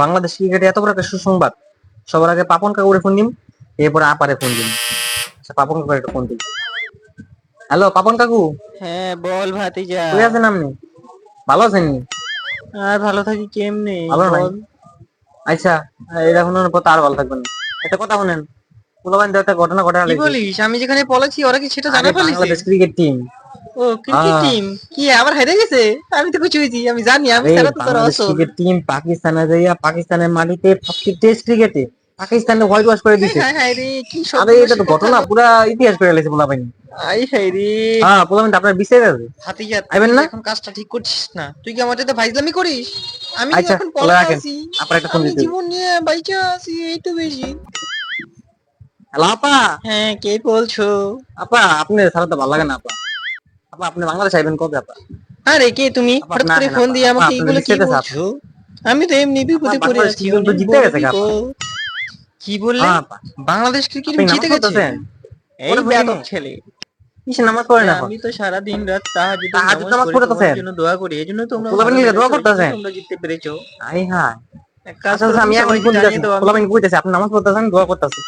বাংলাদেশ ক্রিকেটে এত বড় একটা সুসংবাদ। সবার আগে পাপন কাকুরে ফোন দিম এরপরে আপারে ফোন দিম আচ্ছা পাপন কাকুর একটা ফোন দিম হ্যালো পাপন কাকু? হ্যাঁ বল ভাতিজা। কই আছেন আপনি? ভালো আছেন আর ভালো থাকি কেমনে? ভালো নাই? আচ্ছা এটা শোনার পর আর ভালো থাকবেন না। একটা কথা শুনেন পুলবান একটা ঘটনা ঘটনা কি বলিস? আমি যেখানে পলাচ্ছি ওরা কি সেটা জানা বাংলাদেশ ক্রিকেট টিম ও ক্রিকেট টিম কি আবার হেরে গেছে? আমি তো কিছু আমি জানি আমি আরে তো তোর বাংলাদেশ টিম পাকিস্তানে যাইয়া পাকিস্তানের মাটিতে টেস্ট ক্রিকেটে পাকিস্তানে হোয়াইট ওয়াশ করে দিছে। হায় রে কি আরে এটা তো ঘটনা পুরা ইতিহাস করে আই হায় রে। হ্যাঁ আপনার বিচার আছে? ভাতিজা আইবেন না? এখন কাজটা ঠিক করছিস না। তুই কি আমার সাথে ভাইজলামি করিস? আমি আচ্ছা, এখন তাহলে আছি। আপনার একটা ফোন দিতে জীবন নিয়ে বাইচা আছি এই বেশি। হ্যালো আপা। হ্যাঁ কে বলছো? আপা আপনি তো ভালো লাগে না আপা। আপা আপনি বাংলাদেশ আইবেন কবে আপা? আরে কে তুমি? হঠাৎ করে ফোন দিয়ে আমাকে এগুলো কি বলছো? আমি তো এমনি বিপদে পড়ে আছি ক্রিকেট তো জিতে গেছে কি বললে? হ্যাঁ বাংলাদেশ ক্রিকেট জিতে গেছে? এই বেয়াদব ছেলে। নামাজ পড়েন এখন আমি তো সারা দিন রাত তাহাজ্জুদ নামাজ পড়ে পড়তেছেন? জন্য দোয়া করি এজন্য তোমরা দোয়া করতেছেন? তোমরা জিততে পেরেছ। আই হ্যাঁ। আচ্ছা আচ্ছা, আমি এখন কইতেছে আপনি নামাজ পড়তেছেন দোয়া করতেছি।